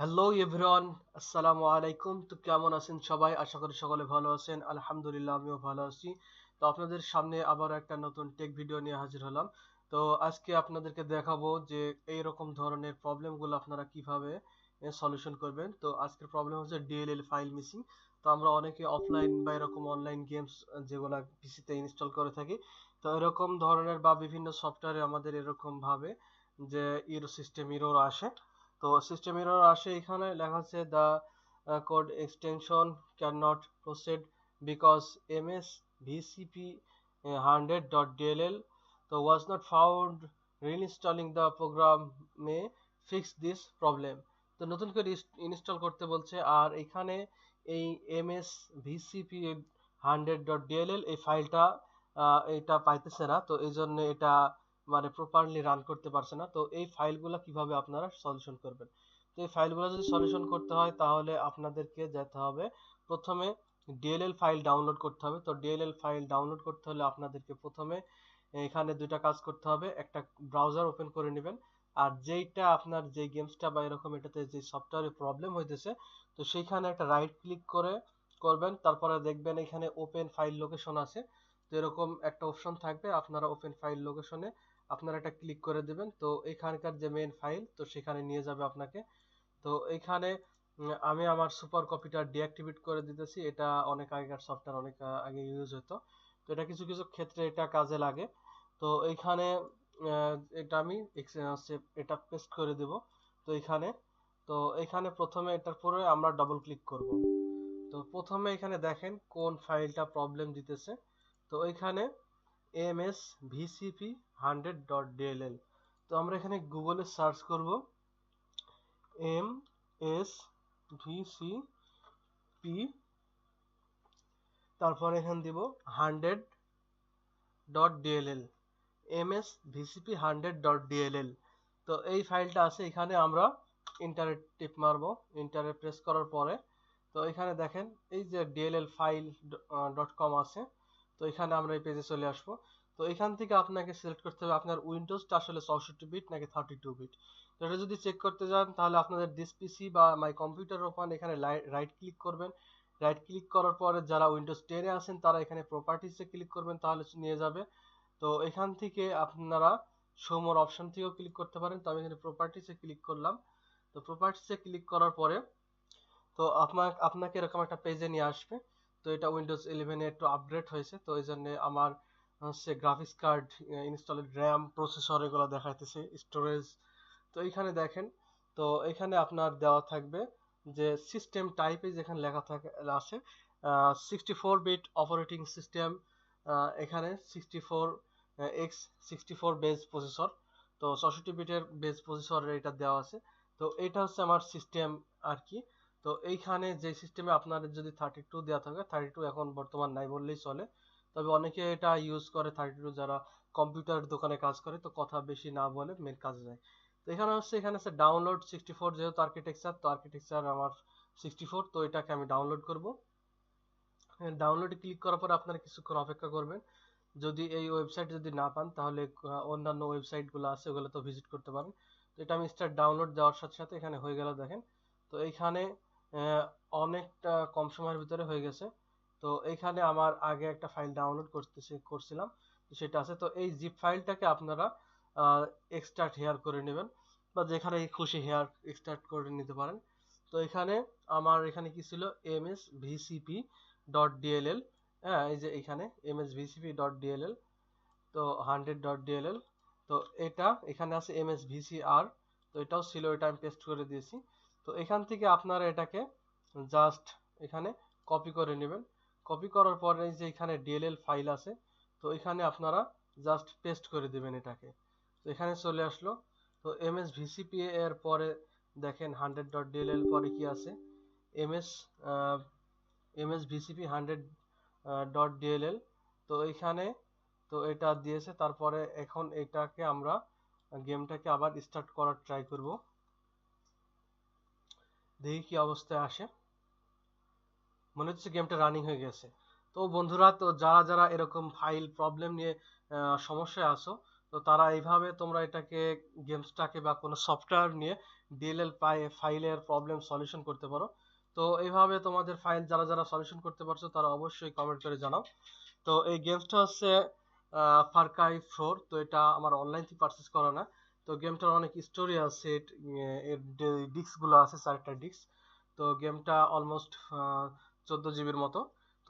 Hello everyone আসসালামু আলাইকুম তো কেমন আছেন সবাই? আশা করি সকলে ভালো আছেন। আলহামদুলিল্লাহ, আমিও ভালো আছি। তো আপনাদের সামনে আবার একটা নতুন টেক ভিডিও নিয়ে হাজির হলাম। তো আজকে আপনাদেরকে দেখাবো যে এই রকম ধরনের প্রবলেমগুলো আপনারা কীভাবে সলিউশন করবেন। তো আজকের প্রবলেম হচ্ছে ডিএলএল ফাইল মিসিং তো আমরা অনেকে অফলাইন বা এরকম অনলাইন গেমস যেগুলো পিসিতে ইনস্টল করে থাকি, তো এরকম ধরনের বা বিভিন্ন সফটওয়্যারে আমাদের এরকম ভাবে যে ইরো সিস্টেম ইরোর আসে। তো সিস্টেম এরর আসে এখানে, লেখা আছে the code extension cannot proceed because MS VCP hundred dot DLL তো was not found reinstalling the program may fix this problem তো নতুন করে ইনস্টল করতে বলছে, আর এখানে এই MS VCP hundred dot DLL এই ফাইলটা এটা পাইতেছে না, তো এই জন্য এটা মানে প্রপারলি রান করতে পারছে না, তো এই ফাইলগুলো কীভাবে আপনারা সলিউশন করবেন? তো এই ফাইলগুলো যদি সলিউশন করতে হয়, তাহলে আপনাদেরকে যেতে হবে, প্রথমে ডিএলএল ফাইল ডাউনলোড করতে হবে। তো ডিএলএল ফাইল ডাউনলোড করতে হলে আপনাদেরকে প্রথমে এখানে দুইটা কাজ করতে হবে, একটা ব্রাউজার ওপেন করে নেবেন। আর যেইটা আপনার যে গেমসটা বা এরকম এটাতে যে সফটওয়্যারে প্রবলেম হইতেছে, তো সেইখানে একটা রাইট ক্লিক করে করবেন। তারপরে দেখবেন এখানে ওপেন ফাইল লোকেশন আছে। তো এরকম একটা অপশন থাকবে, আপনারা ওপেন ফাইল লোকেশনে আপনারা এটা ক্লিক করে দেবেন। তো এখানকার যে মেন ফাইল তো সেখানে নিয়ে যাবে আপনাকে। তো এখানে আমি আমার সুপার কপিটা ডিঅ্যাক্টিভেট করে দিতেছি। এটা অনেক আগেকার সফটওয়্যার অনেক আগে ইউজ হতো তো এটা কিছু কিছু ক্ষেত্রে এটা কাজে লাগে। তো এইখানে এটা আমি এটা পেস্ট করে দেব। তো এখানে তো এখানে প্রথমে এটার পরে আমরা ডবল ক্লিক করব। তো প্রথমে এখানে দেখেন কোন ফাইলটা প্রবলেম দিতেছে। তো এখানে MS VCP hundred dot DLL তো আমরা এখানে গুগলে সার্চ করব। এম এস ভিসি পি তারপর এখানে দিব hundred dot DLL M S VCP hundred dot DLL তো এই ফাইলটা আছে, এখানে আমরা ইন্টারে টিপ মারবো ইন্টারে প্রেস করার পরে। তো এখানে দেখেন, এই যে ডিএলএল ফাইল ডট কম আছে তো এখানে আমরা এই পেজে চলে আসব। তো এখান থেকে আপনাকে সিলেক্ট করতে হবে আপনার উইন্ডোজটা আসলে চৌষট্টি বিট নাকি থার্টি টু বিট তো এটা যদি চেক করতে যান, তাহলে আপনাদের ডিস পিসি বা মাই কম্পিউটার ওপেন এখানে রাইট ক্লিক করবেন। রাইট ক্লিক করার পরে যারা উইন্ডোজ টেনে আছেন, তারা এখানে প্রপার্টিসে ক্লিক করবেন, তাহলে নিয়ে যাবে। তো এখান থেকে আপনারা শোমোর অপশন থেকেও ক্লিক করতে পারেন। তো আমি এখানে প্রপার্টিসে ক্লিক করলাম। তো প্রপার্টিসে ক্লিক করার পরে তো আপনার আপনাকে এরকম একটা পেজে নিয়ে আসবে। তো এটা উইন্ডোজ ইলেভেনে একটু আপগ্রেড হয়েছে, তো এই জন্য আমার হচ্ছে graphics card installed RAM processor এগুলো দেখাইতেছে স্টোরেজ তো এখানে দেখেন, তো এখানে আপনার দেওয়া থাকবে যে সিস্টেম টাইপে যেখানে লেখা থাকে, আছে sixty four bit operating system এখানে sixty four X sixty four base processor তো চৌষট্টি বিটের বেজ প্রসেসর এটা দেওয়া আছে, তো এটা হচ্ছে আমার সিস্টেম আর কি তো এইখানে যে সিস্টেমে আপনাদের যদি থার্টি টু দেওয়া থাকে থার্টি টু এখন বর্তমান নাই বললেই চলে। তবে অনেকে এটা ইউজ করে থার্টি টু যারা কম্পিউটার দোকানে কাজ করে, তো কথা বেশি না বলে মেন কাজে যায়। তো এখানে হচ্ছে, এখানে আছে ডাউনলোড সিক্সটি ফোর যেহেতু আর্কিটেকচার তো আর্কিটেকচার আমার সিক্সটি ফোর তো এটাকে আমি ডাউনলোড করব। ডাউনলোডে ক্লিক করার পর আপনারা কিছুক্ষণ অপেক্ষা করবেন। যদি এই ওয়েবসাইট যদি না পান, তাহলে অন্যান্য ওয়েবসাইটগুলো আছে, ওগুলো তো ভিজিট করতে পারেন। তো এটা আমি স্টার্ট ডাউনলোড দেওয়ার সাথে সাথে এখানে হয়ে গেল দেখেন। তো এইখানে অনেকটা কম সময়ের ভিতরে হয়ে গেছে। তো এখানে আমার আগে একটা ফাইল ডাউনলোড করতেছি, করছিলাম সেটা আছে। তো এই জিপ ফাইলটাকে আপনারা এক্সট্রাক্ট হেয়ার করে নেবেন বা যেখানে খুশি হেয়ার এক্সট্রাক্ট করে নিতে পারেন। তো এখানে আমার এখানে কি ছিল? M S VCP dot DLL হ্যাঁ এই যে এখানে M S VCP dot DLL তো হান্ড্রেড ডট ডিএলএল তো এটা এখানে আছে এম এস ভিসিআর তো এটাও ছিল এটা আমি পেস্ট করে দিয়েছি। তো এখান থেকে আপনারা এটাকে জাস্ট এখানে কপি করে নেবেন। কপি করার পরে যে এখানে ডিএলএল ফাইল আছে, তো এখানে আপনারা জাস্ট পেস্ট করে দিবেন এটাকে। তো এখানে চলে আসলো। তো এম এস ভিসিপি এর পরে দেখেন হান্ড্রেড ডট ডিএলএল পরে কি আছে? M S M S VCP hundred dot DLL তো এখানে, তো এটা দিয়েছে। তারপরে এখন এটাকে আমরা গেমটাকে আবার স্টার্ট করার ট্রাই করব। দেখি কি অবস্থায় আসে। মনে হচ্ছে গেমটা রানিং হয়ে গেছে। তো বন্ধুরা, তো যারা যারা এরকম ফাইল প্রবলেম নিয়ে সমস্যায় আছো, তো তারা এইভাবে তোমরা এটাকে গেমসটাকে বা কোনো সফটওয়্যার নিয়ে ডিএলএল ফাইলের প্রবলেম সলিউশন করতে পারো। তো এইভাবে তোমাদের ফাইল যারা যারা সলিউশন করতে পারছ, তারা অবশ্যই কমেন্ট করে জানাও। তো এই গেমসটা হচ্ছে ফারকাই ফোর তো এটা আমার অনলাইন থেকে পারচেস করা না। তো গেমটার অনেক স্টোরি আছে, এর ডিস্কগুলো আছে, চারটা ডিস্ক তো গেমটা অলমোস্ট চোদ্দ জিবির মতো।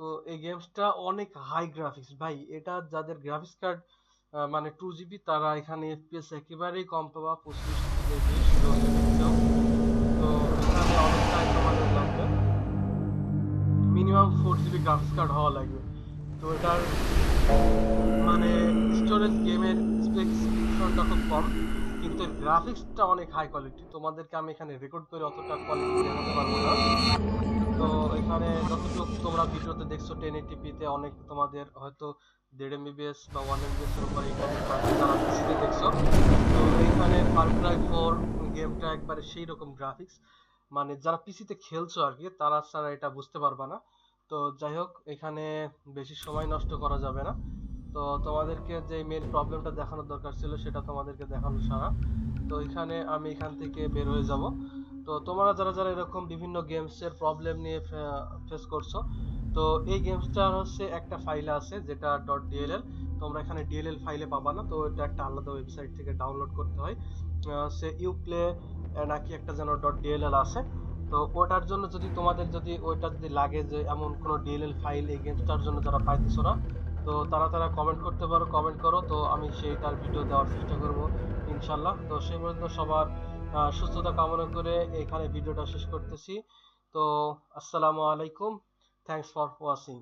তো এই গেমসটা অনেক হাই গ্রাফিক্স ভাই, এটা যাদের গ্রাফিক্স কার্ড মানে টু জিবি তারা এখানে এফপিএস একেবারেই কম পাবা, পঁচিশ থেকে তো minimum four GB graphics card হওয়া লাগবে। তো এটার মানে স্টোরেজ গেমের স্পেসিফিকেশনটা খুব কম, কিন্তু গ্রাফিক্সটা অনেক হাই কোয়ালিটি তোমাদেরকে আমি এখানে রেকর্ড করে অতটা কোয়ালিটি দেখাতে পারব না। তো এখানে যতটুকু তোমরা ভিডিওতে দেখছ টেন এইটিপিতে অনেক তোমাদের হয়তো দেড় এমবিবিএস বা ওয়ান এমবিএস এর উপরে যারা পিসিতে দেখছ। তো এইখানে ফার ক্রাই ফোর গেমটা একবারে সেই রকম গ্রাফিক্স মানে যারা পিসিতে খেলছো আর কি, তারা ছাড়া এটা বুঝতে পারবা না। তো যাই হোক, এখানে বেশি সময় নষ্ট করা যাবে না। তো তোমাদেরকে যে মেন প্রবলেমটা দেখানোর দরকার ছিল, সেটা তোমাদেরকে দেখানো সারা। তো এখানে আমি এখান থেকে বের হয়ে যাব। তো তোমরা যারা যারা এরকম বিভিন্ন গেমসের প্রবলেম নিয়ে ফেস করছ, তো এই গেমসটার হচ্ছে একটা ফাইল আছে, যেটা. ডট ডিএলএল তোমরা এখানে ডিএলএল ফাইলে পাবা না, তো এটা একটা আলাদা ওয়েবসাইট থেকে ডাউনলোড করতে হয়। সে ইউ প্লে নাকি একটা যেন. ডট ডিএলএল আছে। তো ওটার জন্য যদি তোমাদের যদি, ওইটা যদি লাগে যে এমন কোনো ডিএলএল ফাইল এই গেমসটার জন্য যারা পাইতেছো না তো তারা তারা কমেন্ট করতে পারো কমেন্ট করো। তো আমি সেই তার ভিডিও দেওয়ার চেষ্টা করব, ইনশাল্লাহ। তো সেই পর্যন্ত সবার সুস্থতা কামনা করে এখানে ভিডিওটা শেষ করতেছি। তো আসসালামু আলাইকুম। Thanks for watching